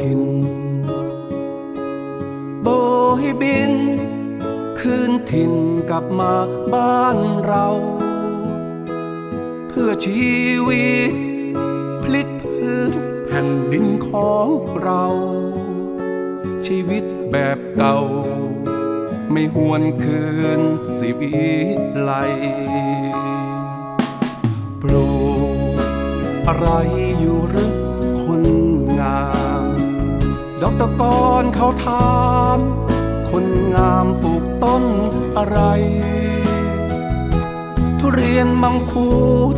ถิ่น โบยบิน คืนถิ่นกลับมาบ้านเรา เพื่อชีวิต พลิกพื้นแผ่นดินของเรา ชีวิตแบบเก่า ไม่หวนคืนสิวิไลปลูกอะไรอยู่หรือ ดอกตะกอนเขาถาม คนงามปลูกต้นอะไร ทุเรียนมังคุด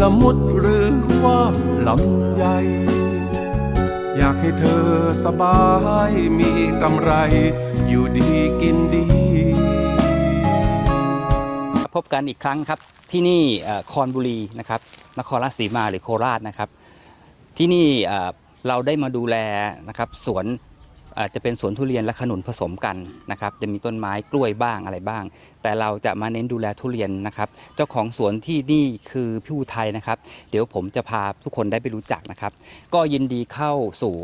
ละมุดหรือว่าลำไยอยากให้เธอสบายมีกำไร อยู่ดีกินดี พบกันอีกครั้งครับ ที่นี่คอนบุรีนะครับนครราชสีมาหรือโคราชนะครับ ที่นี่ เราได้มาดูแลนะครับสวนอ่อจะเป็นสวนทุเรียนและขนุนผสมกันนะครับจะมีต้นไม้กล้วยบ้างอะไรบ้าง แต่เราจะมาเน้นดูแลทุเรียนนะครับ เจ้าของสวนที่นี่คือพี่อุทัยนะครับ เดี๋ยวผมจะพาทุกคนได้ไปรู้จักนะครับ ก็ยินดีเข้าสู่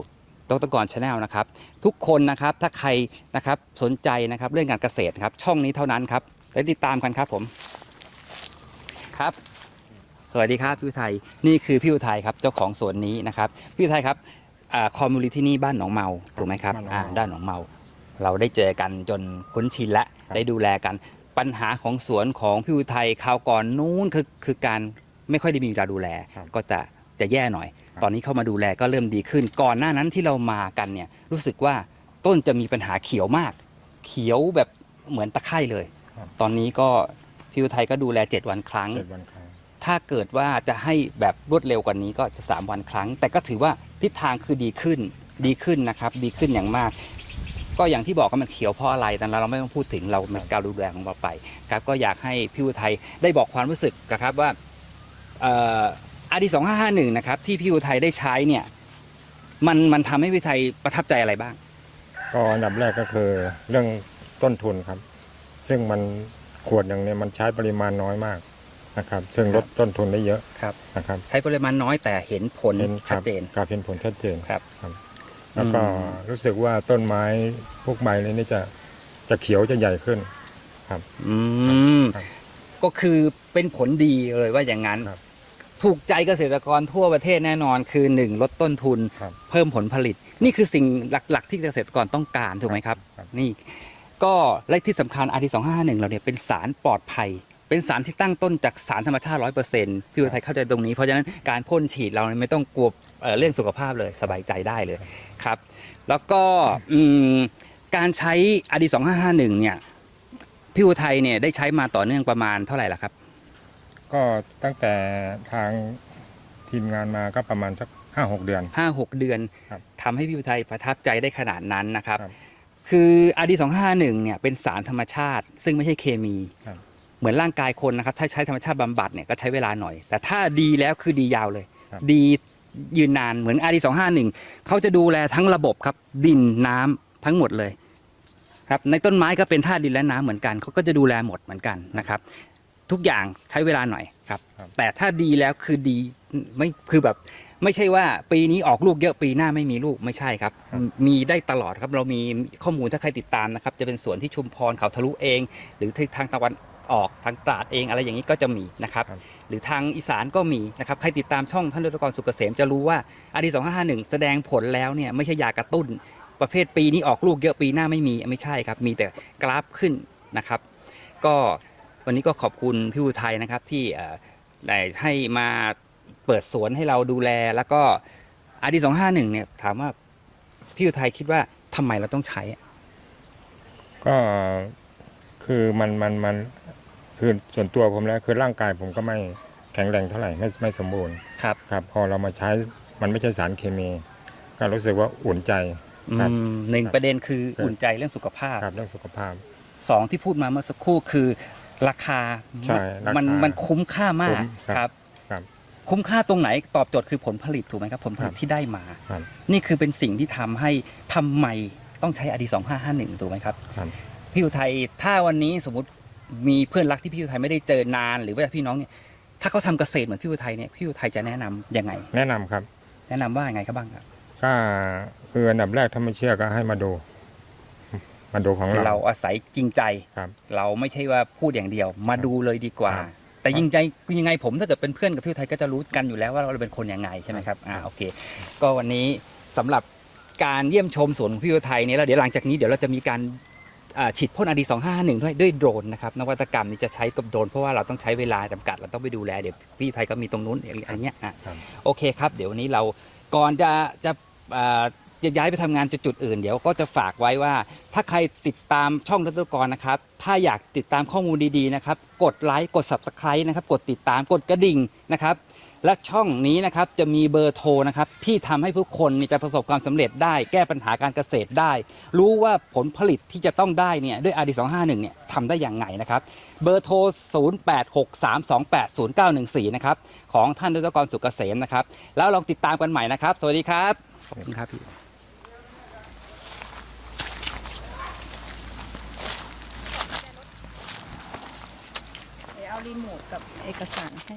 ดรกรชาแนลนะครับ ทุกคนนะครับถ้าใครนะครับสนใจนะครับเรื่องการเกษตรครับ ช่องนี้เท่านั้นครับได้ติดตามกันครับผมครับ สวัสดีครับพี่อุทัยนี่คือพี่อุทัยครับเจ้าของสวนนี้นะครับพี่อุทัยครับอาคอมมูนิที่นี่บ้านหนองเมาถูกไหมครับบ้านหนองเมาอ่าด้านหนองเมา เราได้เจอกันจนคุ้นชินและครับได้ดูแลกัน ปัญหาของสวนของพี่อุทัยคราวก่อนนู้นคือคือการไม่ค่อยได้มีเวลาดูแลครับก็จะจะแย่หน่อยครับตอนนี้เข้ามาดูแลก็เริ่มดีขึ้น ก่อนหน้านั้นที่เรามากันเนี่ยรู้สึกว่าต้นจะมีปัญหาเขียวมาก เขียวแบบเหมือนตะไคร่เลยครับตอนนี้ก็พี่อุทัยก็ดูแล 7 วันครั้งเจ็ดวันครั้ง ถ้าเกิดว่าจะให้แบบรวดเร็วกว่านี้ก็จะ3วันครั้ง แต่ก็ถือว่าทิศทางคือดีขึ้นดีขึ้นนะครับ ดีขึ้นอย่างมาก ก็อย่างที่บอกก็มันเขียวเพราะอะไรแต่เราไม่ต้องพูดถึงเราเป็นการดูแลของเราไปครับก็อยากให้พี่อุทัยได้บอกความรู้สึกนะครับว่าอาดีสองห้าห้าหนึ่งนะครับที่พี่อุทัยได้ใช้เนี่ยมันมันทำให้พี่อุทัยประทับใจอะไรบ้าง ก็อันดับแรกก็คือเรื่องต้นทุนครับ ซึ่งมันขวดอย่างเนี้ยมันใช้ปริมาณน้อยมาก นะครับ ซึ่งลดต้นทุนได้เยอะครับ นะครับใช้ปริมาณน้อยแต่เห็นผลเห็นคชัรัดบเจนครับเห็นผลชัดเจนครับแล้วก็อืมรู้สึกว่าต้นไม้พวกใบนี้นี่จะจะเขียวจะใหญ่ขึ้นอืมครับก็คือเป็นผลดีเลยว่าอย่างนั้นครับถูกใจเกษตรกรทั่วประเทศแน่นอน คือ1ลดต้นทุนครับเพิ่มผลผลิต นี่คือสิ่งหลัก ๆ ที่เกษตรกรต้องการถูกไหมครับครับนี่ก็และที่สำคัญอาร์ทีสองห้าหนึ่งเราเนี่ยเป็นสารปลอดภัย เป็นสารที่ตั้งต้นจากสารธรรมชาติร้อยเปอร์เซ็นต์พี่วัไทยเข้าใจตรงนี้ เพราะฉะนั้นการพ่นฉีดเราเนี่ยไม่ต้องกลัวเอ่อเรื่องสุขภาพเลยสบายใจได้เลยครับ แล้วก็อืมการใช้อาร์ดีสองห้าห้าหนึ่งเนี่ยพี่อุทัยเนี่ยได้ใช้มาต่อเนื่องประมาณเท่าไหร่ละครับ ก็ตั้งแต่ทางทีมงานมาก็ประมาณสักห้าหกเดือนห้าหกเดือนครับทำให้พี่อุทัยประทับใจได้ขนาดนั้นนะครับครับคืออาดีสองห้าหนึ่งเนี่ยเป็นสารธรรมชาติ ซึ่งไม่ใช่เคมีครับ เหมือนร่างกายคนนะครับถ้าใช้ธรรมชาติบำบัดเนี่ยก็ใช้เวลาหน่อย แต่ถ้าดีแล้วคือดียาวเลยครับดียืนนานเหมือนอาดีสองห้าหนึ่งเขาจะดูแลทั้งระบบครับดินน้ำทั้งหมดเลยครับในต้นไม้ก็เป็นธาตุดินและน้ำเหมือนกันเขาก็จะดูแลหมดเหมือนกันนะครับ ทุกอย่างใช้เวลาหน่อยครับครับ แต่ถ้าดีแล้วคือดีไม่คือแบบไม่ใช่ว่าปีนี้ออกลูกเยอะปีหน้าไม่มีลูกไม่ใช่ครับ มีได้ตลอดครับเรามีข้อมูลถ้าใครติดตามนะครับ จะเป็นสวนที่ชุมพรเขาทะลุเอง หรือที่ทางตะวัน ออกทางตราดเองอะไรอย่างนี้ก็จะมีนะครับครับหรือทางอีสานก็มีนะครับใครติดตามช่องท่านดรกรสุกเกษมจะรู้ว่าอาดีสองห้าหนึ่งแสดงผลแล้วเนี่ยไม่ใช่ยากระตุ้น ประเภทปีนี้ออกลูกเยอะปีหน้าไม่มีไม่ใช่ครับ มีแต่กราฟขึ้นนะครับ ก็วันนี้ก็ขอบคุณพี่อุทัยนะครับที่เอ่อได้ให้มาเปิดสวนให้เราดูแล แล้วก็อาดีสองห้าหนึ่งเนี่ยถามว่าพี่อุทัยคิดว่าทำไมเราต้องใช้อะก็คือมันมันมัน คือส่วนตัวผมแล้วคือร่างกายผมก็ไม่แข็งแรงเท่าไหร่ไม่ไม่สมบูรณ์ครับ ครับ พอเรามาใช้มันไม่ใช่สารเคมี ก็รู้สึกว่าอุ่นใจครับอืมหนึ่งประเด็นคือครับอุ่นใจเรื่องสุขภาพครับเรื่องสุขภาพ สองที่พูดมาเมื่อสักครู่คือ ราคาใช่ราคามันมันคุ้มค่ามากคุ้มครับ ครับคุ้มค่าตรงไหนตอบโจทย์คือผลผลิตถูกไหมครับผลผลิตครับที่ได้มา ครับ นี่คือเป็นสิ่งที่ทำให้ทำไมต้องใช้อดีสองห้าห้าหนึ่งถูกไหมครับ ครับ พี่อุทัยถ้าวันนี้สมมติ มีเพื่อนรักที่พี่อุทัยไม่ได้เจอนาน หรือว่าพี่น้องเนี่ยถ้าเขาทำเกษตรเหมือนพี่อุทัยเนี่ยพี่อุทัยจะแนะนำยังไง แนะนำครับแนะนำว่ายังไงครับบ้างครับก็คืออันดับแรกถ้าไม่เชื่อก็ให้มาดู มาดูของคือเรา เราอาศัยจริงใจ ครับ เราไม่ใช่ว่าพูดอย่างเดียว มาดูเลยดีกว่า ครับแต่ยิงใจยังไงผมถ้าเกิดเป็นเพื่อนกับพี่อุทัยก็จะรู้กันอยู่แล้วว่าเราเป็นคนยังไงใช่ไหมครับอ่าโอเค ก็วันนี้สำหรับการเยี่ยมชมสวนของพี่อุทัยเนี่ยแล้วเดี๋ยวหลังจากนี้เดี๋ยวเราจะมีการอ่า ฉีดพ่นอดีสองห้าหนึ่งด้วยด้วยโดรนนะครับนวัตกรรมนี้จะใช้กับโดรนเพราะว่าเราต้องใช้เวลาจำกัดเราต้องไปดูแลเดี๋ยวพี่อุทัยก็มีตรงนู้นอะไรเงี้ยอะครับโอเคครับเดี๋ยววันนี้เราก่อนจะจะอ่าจะย้ายไปทำงานจุดจุดอื่นเดี๋ยวก็จะฝากไว้ว่า ถ้าใครติดตามช่องรัตกรนะครับ ถ้าอยากติดตามข้อมูลดีๆนะครับ กดไลค์กด subscribe นะครับ กดติดตามกดกระดิ่งนะครับ และช่องนี้นะครับจะมีเบอร์โทรนะครับที่ทำให้ผู้คนเนี่ยจะประสบความสำเร็จได้ แก้ปัญหาการเกษตรได้ รู้ว่าผลผลิตที่จะต้องได้เนี่ยด้วย RD 251 เนี่ยทำได้อย่างไงนะครับเบอร์โทร 0863280914 นะครับของท่านดรกรสุกเกษมนะครับแล้วลองติดตามกันใหม่นะครับ สวัสดีครับขอบคุณครับพี่เดี๋ยวเอารีโมทกับเอกสารให้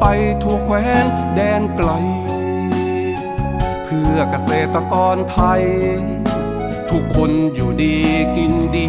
ไปทั่วแคว้นแดนไกล เพื่อเกษตรกรไทย ทุกคนอยู่ดีกินดี